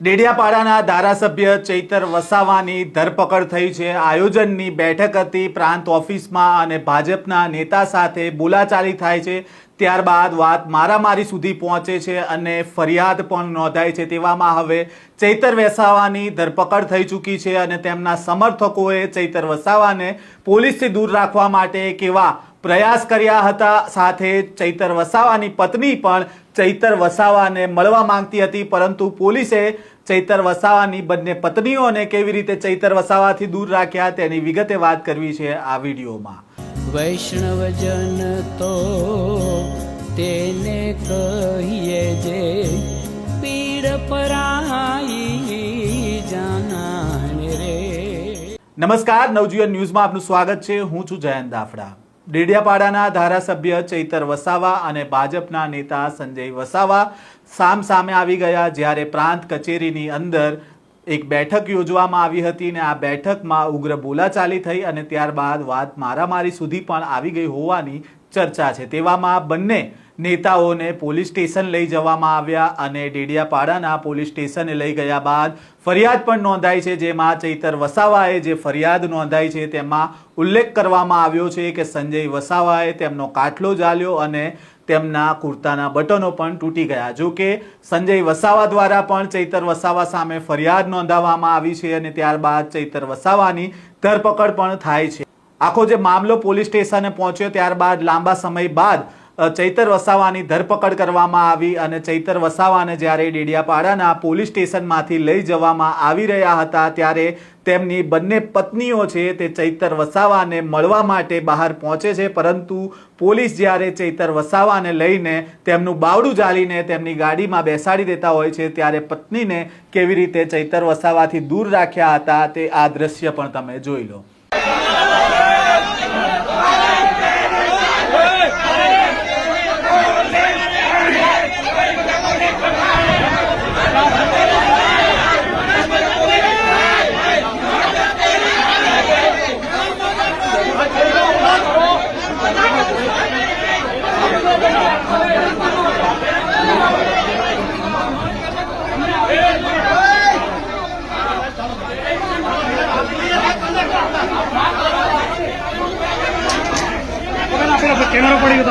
ડેડિયાપાડાના ધારાસભ્ય ચૈતર વસાવાની ધરપકડ થઈ છે. આયોજનની બેઠક હતી પ્રાંત ઓફિસમાં અને ભાજપના નેતા સાથે બોલાચાલી થાય છે. ત્યારબાદ વાત મારામારી સુધી પહોંચે છે અને ફરિયાદ પણ નોંધાય છે તેવામાં હવે ચૈતર વસાવાની ધરપકડ થઈ ચૂકી છે અને તેમના સમર્થકોએ ચૈતર વસાવાને પોલીસથી દૂર રાખવા માટે કેવા પ્રયાસ કર્યા હતા. સાથે ચૈતર વસાવાની પત્ની પણ ચૈતર વસાવાને મળવા માંગતી હતી પરંતુ પોલીસે ચૈતર વસાવાની બંને પત્નીઓને કેવી રીતે ચૈતર વસાવાથી દૂર રાખ્યા તેની વિગતે વાત કરવી છે આ વિડીયોમાં. વૈષ્ણવજન તો તેને કહીએ જે પીડ પરાઈ જાનાને રે. નમસ્કાર નવજીવન ન્યૂઝમાં આપનું સ્વાગત છે. હું છું જયંત દાફડા. ડેડિયાપાડાના ધારાસભ્ય ચૈતર વસાવા અને ભાજપના નેતા સંજય વસાવા સામ સામે આવી ગયા જ્યારે પ્રાંત કચેરીની અંદર એક બેઠક યોજવામાં આવી હતી અને આ બેઠકમાં ઉગ્ર બોલાચાલી થઈ અને ત્યારબાદ વાત મારામારી સુધી પણ આવી ગઈ હોવાની ચર્ચા છે. તેવામાં બંને નેતાઓને પોલીસ સ્ટેશન લઈ જવામાં આવ્યા અને ડેડિયાપાડાના પોલીસ સ્ટેશને લઈ ગયા બાદ ફરિયાદ પણ નોંધાઈ છે, જેમાં ચૈતર વસાવાએ જે ફરિયાદ નોંધાઈ છે, તેમાં ઉલ્લેખ કરવામાં આવ્યો છે કે સંજય વસાવાએ તેમનો કાટલો જાળ્યો અને તેમના કુર્તાના બટનો પણ તૂટી ગયા. જો કે સંજય વસાવા દ્વારા પણ ચૈતર વસાવા સામે ફરિયાદ નોંધાવવામાં આવી છે અને ત્યારબાદ ચૈતર વસાવાની ધરપકડ પણ થાય છે. આખો જે મામલો પોલીસ સ્ટેશને પહોંચ્યો ત્યારબાદ લાંબા સમય બાદ ચૈતર વસાવાની ધરપકડ કરવામાં આવી અને ચૈતર વસાવાને જ્યારે ડેડિયાપાડાના પોલીસ સ્ટેશનમાંથી લઈ જવામાં આવી રહ્યા હતા, ત્યારે તેમની બંને પત્નીઓ છે તે ચૈતર વસાવાને મળવા માટે બહાર પહોંચે છે, પરંતુ પોલીસ જ્યારે ચૈતર વસાવાને લઈને તેમનું બાવડું જાળીને તેમની ગાડીમાં બેસાડી દેતા હોય છે, ત્યારે પત્નીને કેવી રીતે ચૈતર વસાવાથી દૂર રાખ્યા હતા તે આ દ્રશ્ય પણ તમે જોઈ લો. કેમેરો પડી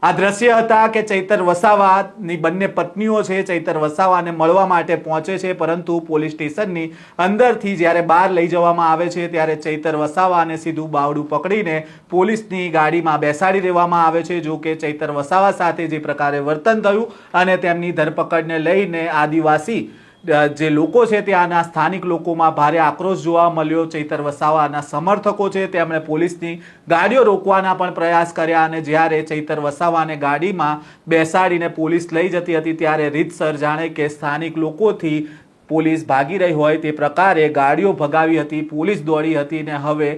આ દ્રશ્ય હતા કે ચૈતર વસાવાની બંને પત્નીઓ છે, ચૈતર વસાવાને મળવા માટે પહોંચે છે, પરંતુ પોલીસ સ્ટેશનની અંદરથી જ્યારે બહાર લઈ જવામાં આવે છે, ત્યારે ચૈતર વસાવાને સીધું બાવડું પકડીને પોલીસની ગાડીમાં બેસાડી દેવામાં આવે છે. જો કે ચૈતર વસાવા સાથે જે પ્રકારે વર્તન થયું અને તેમની ધરપકડને લઈને આદિવાસી જે લોકો છે ત્યાંના સ્થાનિક લોકોમાં ભારે આક્રોશ જોવા મળ્યો. ચૈતર વસાવાના સમર્થકો છે તેમણે પોલીસની ગાડીઓ રોકવાના પણ પ્રયાસ કર્યા અને જ્યારે ચૈતર વસાવાને ગાડીમાં બેસાડીને પોલીસ લઈ જતી હતી ત્યારે રીતસર જાણે કે સ્થાનિક લોકોથી પોલીસ ભાગી રહી હોય તે પ્રકારે ગાડીઓ ભગાવી હતી, પોલીસ દોડી હતી ને હવે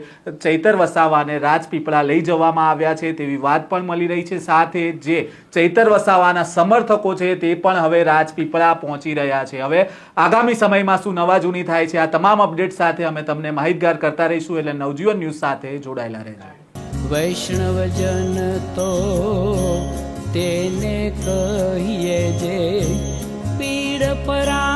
ચૈતર વસાવાને રાજપીપળા લઈ જવામાં આવ્યા છે તેવી વાત પણ મળી રહી છે. સાથે જે ચૈતર વસાવાના સમર્થકો છે તે પણ હવે રાજપીપળા પહોંચી રહ્યા છે. હવે આગામી સમયમાં શું નવા જૂની થાય છે આ તમામ અપડેટ સાથે અમે તમને માહિતગાર કરતા રહીશું એટલે નવજીવન ન્યૂઝ સાથે જોડાયેલા રહેજો. વૈષ્ણવજન તો તેને કહીએ જે પીડ જાન